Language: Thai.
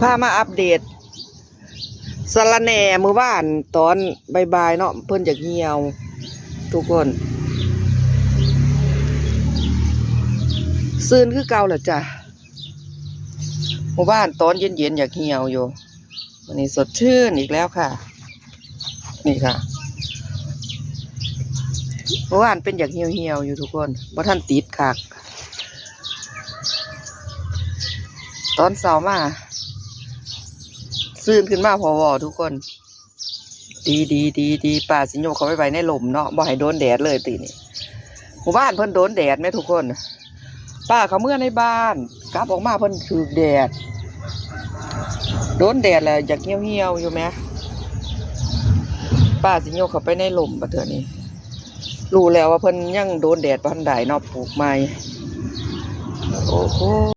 พามาอัปเดตสารแหน่มือบ้านตอนบายๆเนาะเพิ่นอยากเหี่ยว ทุกคนซื่นคือเก่าแหละจ้ะหมู่บ้านตอนเย็นๆอยากเหี่ยวอยู่วันนี้สดชื่นอีกแล้วค่ะ นี่ค่ะเมื่อวานเป็นอยากเหี่ยวเหี่ยวๆอยู่ทุกคนว่าท่านติดคักตอนเสาร์มา ซื่นขึ้นมาพอวอทุกคน ดีดีดีดีป่าสิโยเขาไปไว้ในหลุมเนาะบ่ให้โดนแดดเลยตีนี่หมู่บ้านเพิ่นโดนแดดไหมทุกคน ป้าเขาเมื่อในบ้านกลับออกมาเพิ่นถือแดด โดนแดดแล้วอยากเหี่ยวเหี่ยวอยู่ไหมป้าสิโยเขาไปในหลุมปะเถอะนี่รู้แล้วว่าเพิ่นยังโดนแดดพันใดเนาะปลูกไม้โอ้โห